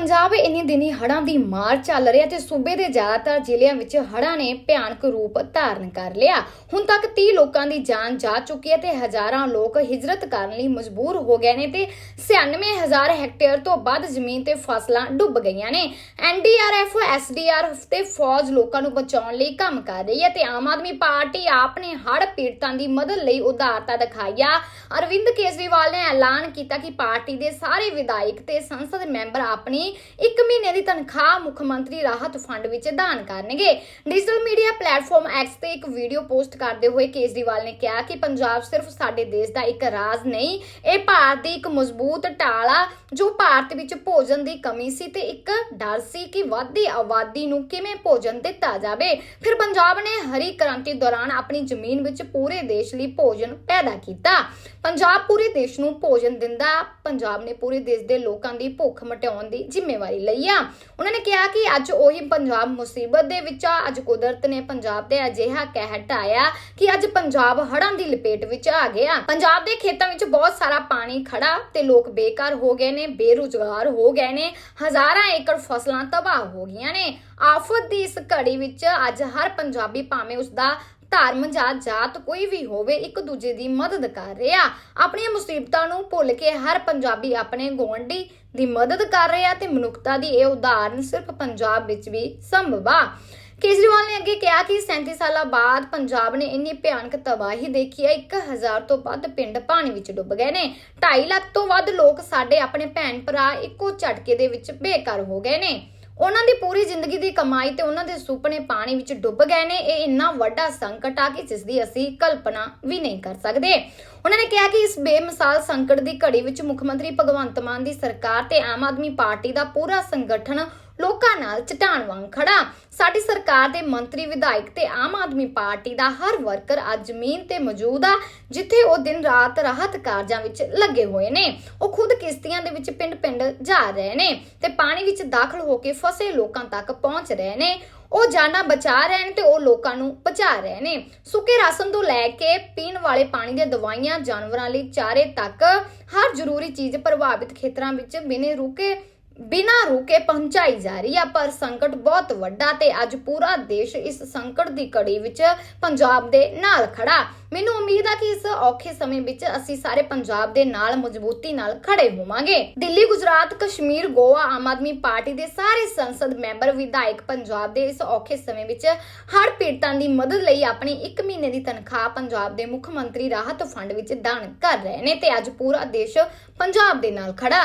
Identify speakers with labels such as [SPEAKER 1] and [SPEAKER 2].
[SPEAKER 1] ਪੰਜਾਬ ਇੰਨੀ ਦਿਨੀ ਹੜ੍ਹਾਂ ਦੀ ਮਾਰ ਚੱਲ ਰਹੀ ਹੈ ਤੇ ਸੂਬੇ ਦੇ ਜ਼ਿਆਦਾਤਰ ਜ਼ਿਲ੍ਹਿਆਂ ਵਿੱਚ ਹੜ੍ਹਾਂ ਨੇ ਭਿਆਨਕ ਰੂਪ ਧਾਰਨ ਕਰ ਲਿਆ। ਹੁਣ ਤੱਕ 30 ਲੋਕਾਂ ਦੀ ਜਾਨ ਜਾ ਚੁੱਕੀ ਹੈ ਤੇ ਹਜ਼ਾਰਾਂ ਲੋਕ ਹਿਜਰਤ ਕਰਨ ਲਈ ਮਜਬੂਰ ਹੋ ਗਏ ਨੇ ਤੇ 96000 ਹੈਕਟੇਅਰ ਤੋਂ ਵੱਧ ਜ਼ਮੀਨ ਤੇ ਫਸਲਾਂ ਡੁੱਬ ਗਈਆਂ ਨੇ। ਐਨਡੀਆਰਐਫ ਐਸਡੀਆਰਐਫ ਤੇ ਫੌਜ ਲੋਕਾਂ ਨੂੰ ਬਚਾਉਣ ਲਈ ਕੰਮ ਕਰ ਰਹੀ ਹੈ ਤੇ ਆਮ ਆਦਮੀ ਪਾਰਟੀ ਆਪ ਨੇ ਹੜ੍ਹ ਪੀੜਤਾਂ ਦੀ ਮਦਦ ਲਈ ਉਦਾਰਤਾ ਦਿਖਾਈ ਆ। ਅਰਵਿੰਦ ਕੇਜਰੀਵਾਲ ਨੇ ਐਲਾਨ ਕੀਤਾ ਕਿ ਪਾਰਟੀ ਦੇ ਸਾਰੇ ਵਿਧਾਇਕ ਤੇ ਸੰਸਦ ਮੈਂਬਰ ਆਪਣੀ 1 ਮਹੀਨੇ ਦੀ ਤਨਖਾਹ ਮੁੱਖ ਮੰਤਰੀ ਰਾਹਤ ਫੰਡ ਵਿੱਚ ਦਾਨ ਕਰਨਗੇ। ਡਿਜੀਟਲ ਮੀਡੀਆ ਪਲੇਟਫਾਰਮ ਐਕਸ ਤੇ ਇੱਕ ਵੀਡੀਓ ਪੋਸਟ ਕਰਦੇ ਹੋਏ ਕੇਜਰੀਵਾਲ ਨੇ ਕਿਹਾ ਕਿ ਪੰਜਾਬ ਸਿਰਫ ਸਾਡੇ ਦੇਸ਼ ਦਾ ਇੱਕ ਰਾਜ ਨਹੀਂ, ਇਹ ਭਾਰਤ ਦੀ ਇੱਕ ਮਜ਼ਬੂਤ ਢਾਲ ਆ ਜੋ ਭਾਰਤ ਵਿੱਚ ਭੋਜਨ ਦੀ ਕਮੀ ਸੀ ਤੇ ਇੱਕ ਡਰ ਸੀ ਕਿ ਵੱਧਦੀ ਆਬਾਦੀ ਨੂੰ ਕਿਵੇਂ ਭੋਜਨ ਦਿੱਤਾ ਜਾਵੇ। ਫਿਰ ਪੰਜਾਬ ਨੇ ਹਰੀ ਕ੍ਰਾਂਤੀ ਦੌਰਾਨ ਆਪਣੀ ਜ਼ਮੀਨ ਵਿੱਚ ਪੂਰੇ ਦੇਸ਼ ਲਈ ਭੋਜਨ ਪੈਦਾ ਕੀਤਾ। ਪੰਜਾਬ ਪੂਰੇ ਦੇਸ਼ ਨੂੰ ਭੋਜਨ ਦਿੰਦਾ, ਪੰਜਾਬ ਨੇ ਪੂਰੇ ਦੇਸ਼ ਦੇ ਲੋਕਾਂ ਦੀ ਭੁੱਖ ਮਟਾਉਣ ਦੀ ਜ਼ਿੰਮੇਵਾਰੀ ਲਈ ਆ। ਉਹਨਾਂ ਨੇ ਕਿਹਾ ਕਿ ਅੱਜ ਉਹੀ ਪੰਜਾਬ ਮੁਸੀਬਤ ਦੇ ਵਿੱਚ ਆ। ਅੱਜ ਕੁਦਰਤ ਨੇ ਪੰਜਾਬ ਤੇ ਅਜਿਹਾ ਕਹਿਰ ਢਾਇਆ ਕਿ ਅੱਜ ਪੰਜਾਬ ਹੜ੍ਹਾਂ ਦੀ ਲਪੇਟ ਵਿੱਚ ਆ ਗਿਆ। ਪੰਜਾਬ ਦੇ ਖੇਤਾਂ ਵਿੱਚ ਬਹੁਤ ਸਾਰਾ ਪਾਣੀ ਖੜਾ ਤੇ ਲੋਕ ਬੇਕਾਰ ਹੋ ਗਏ ਨੇ, ਬੇਰੁਜ਼ਗਾਰ ਹੋ ਗਏ ਨੇ, ਹਜ਼ਾਰਾਂ ਏਕੜ ਫਸਲਾਂ ਤਬਾਹ ਹੋ ਗਈਆਂ ਨੇ। ਆਫਤ ਦੀ ਇਸ ਘੜੀ ਵਿੱਚ ਅੱਜ ਹਰ ਪੰਜਾਬੀ ਭਾਵੇਂ ਉਸਦਾ ਧਰਮ ਜਾਂ ਜਾਤ ਕੋਈ ਵੀ ਹੋਵੇ, ਇੱਕ ਦੂਜੇ ਦੀ ਮਦਦ ਕਰ ਰਿਹਾ। ਆਪਣੀਆਂ ਮੁਸੀਬਤਾਂ ਨੂੰ ਭੁੱਲ ਕੇ ਹਰ ਪੰਜਾਬੀ ਆਪਣੇ ਗੁਆਂਢੀ ਦੀ ਮਦਦ ਕਰ ਰਿਹਾ ਤੇ ਮਨੁੱਖਤਾ ਦੀ ਇਹ ਉਦਾਹਰਨ ਸਿਰਫ ਪੰਜਾਬ ਵਿੱਚ ਵੀ ਸੰਭਵ ਆ। ਕੇਜਰੀਵਾਲ ਨੇ ਅੱਗੇ ਕਿਹਾ ਕਿ 37 ਸਾਲਾਂ ਬਾਅਦ ਪੰਜਾਬ ਨੇ ਇੰਨੀ ਭਿਆਨਕ ਤਬਾਹੀ ਦੇਖੀ ਹੈ 1000 ਤੋਂ ਵੱਧ ਪਿੰਡ ਪਾਣੀ ਵਿੱਚ ਡੁੱਬ ਗਏ ਨੇ। 2.5 ਲੱਖ ਤੋਂ ਵੱਧ ਲੋਕ ਸਾਡੇ ਆਪਣੇ ਭੈਣ ਭਰਾ ਇੱਕੋ ਝਟਕੇ ਦੇ ਵਿੱਚ ਬੇਕਾਰ ਹੋ ਗਏ ਨੇ। ਉਹਨਾਂ ਦੀ ਪੂਰੀ ਜ਼ਿੰਦਗੀ ਦੀ ਕਮਾਈ ਤੇ ਉਹਨਾਂ ਦੇ ਸੁਪਨੇ ਪਾਣੀ ਵਿੱਚ ਡੁੱਬ ਗਏ ਨੇ। ਇਹ ਇੰਨਾ ਵੱਡਾ ਸੰਕਟ ਆ ਕਿ ਜਿਸ ਦੀ ਅਸੀਂ ਕਲਪਨਾ ਵੀ ਨਹੀਂ ਕਰ ਸਕਦੇ। ਉਹਨਾਂ ਨੇ ਕਿਹਾ ਕਿ ਇਸ ਬੇਮਿਸਾਲ ਸੰਕਟ ਦੀ ਘੜੀ ਵਿੱਚ ਮੁੱਖ ਮੰਤਰੀ ਭਗਵੰਤ ਮਾਨ ਦੀ ਸਰਕਾਰ ਤੇ ਆਮ ਆਦਮੀ ਪਾਰਟੀ ਦਾ ਪੂਰਾ ਸੰਗਠਨ ਲੋਕਾਂ ਨਾਲ ਚਟਾਨ ਵਾਂਗ ਖੜਾ। ਸਾਡੀ ਸਰਕਾਰ ਦੇ ਮੰਤਰੀ, ਵਿਧਾਇਕ ਤੇ ਆਮ ਆਦਮੀ ਪਾਰਟੀ ਦਾ ਹਰ ਵਰਕਰ ਅੱਜ ਜ਼ਮੀਨ ਤੇ ਮੌਜੂਦ ਆ, ਜਿੱਥੇ ਉਹ ਦਿਨ ਰਾਤ ਰਾਹਤ ਕਾਰਜਾਂ ਵਿੱਚ ਲੱਗੇ ਹੋਏ ਨੇ। ਉਹ ਖੁਦ ਕਿਸ਼ਤੀਆਂ ਦੇ ਵਿੱਚ ਪਿੰਡ-ਪਿੰਡ ਜਾ ਰਹੇ ਨੇ ਤੇ ਪਾਣੀ ਵਿੱਚ ਦਾਖਲ ਹੋ ਕੇ ਫਸੇ ਲੋਕਾਂ ਤੱਕ ਪਹੁੰਚ ਰਹੇ ਨੇ। ਉਹ ਜਾਨਾਂ ਬਚਾ ਰਹੇ ਨੇ ਤੇ ਉਹ ਲੋਕਾਂ ਨੂੰ ਬਚਾ ਰਹੇ ਨੇ। ਸੁੱਕੇ ਰਾਸ਼ਨ ਤੋਂ ਲੈ ਕੇ ਪੀਣ ਵਾਲੇ ਪਾਣੀ ਦੀਆਂ ਦਵਾਈਆਂ ਜਾਨਵਰਾਂ ਲਈ ਚਾਰੇ ਤੱਕ ਹਰ ਜ਼ਰੂਰੀ ਚੀਜ਼ ਪ੍ਰਭਾਵਿਤ ਖੇਤਰਾਂ ਵਿੱਚ ਬਿਨੇ ਰੁਕੇ ਬਿਨਾ ਰੁਕੇ ਪਹੁੰਚਾਈ ਜਾ ਰਹੀ ਆ, ਪਰ ਸੰਕਟ ਬਹੁਤ ਵੱਡਾ ਤੇ ਅੱਜ ਪੂਰਾ ਦੇਸ਼ ਇਸ ਸੰਕਟ ਦੀ ਕੜੀ ਵਿੱਚ ਪੰਜਾਬ ਦੇ ਨਾਲ ਖੜਾ। ਮੈਨੂੰ ਉਮੀਦ ਆ ਕਿ ਇਸ ਔਖੇ ਸਮੇਂ ਵਿੱਚ ਅਸੀਂ ਸਾਰੇ ਪੰਜਾਬ ਦੇ ਨਾਲ ਮਜ਼ਬੂਤੀ ਨਾਲ ਖੜੇ ਹੋਵਾਂਗੇ। ਦਿੱਲੀ, ਗੁਜਰਾਤ, ਕਸ਼ਮੀਰ, ਗੋਆ, ਆਮ ਆਦਮੀ ਪਾਰਟੀ ਦੇ ਸਾਰੇ ਸੰਸਦ ਮੈਂਬਰ, ਵਿਧਾਇਕ ਪੰਜਾਬ ਦੇ ਇਸ ਔਖੇ ਸਮੇਂ ਵਿੱਚ ਹਰ ਪੀੜਤਾਂ ਦੀ ਮਦਦ ਲਈ ਆਪਣੀ 1 ਮਹੀਨੇ ਦੀ ਤਨਖਾਹ ਪੰਜਾਬ ਦੇ ਮੁੱਖ ਮੰਤਰੀ ਰਾਹਤ ਫੰਡ ਵਿੱਚ ਦਾਨ ਕਰ ਰਹੇ ਨੇ ਤੇ ਅੱਜ ਪੂਰਾ ਦੇਸ਼ ਪੰਜਾਬ ਦੇ ਨਾਲ ਖੜਾ।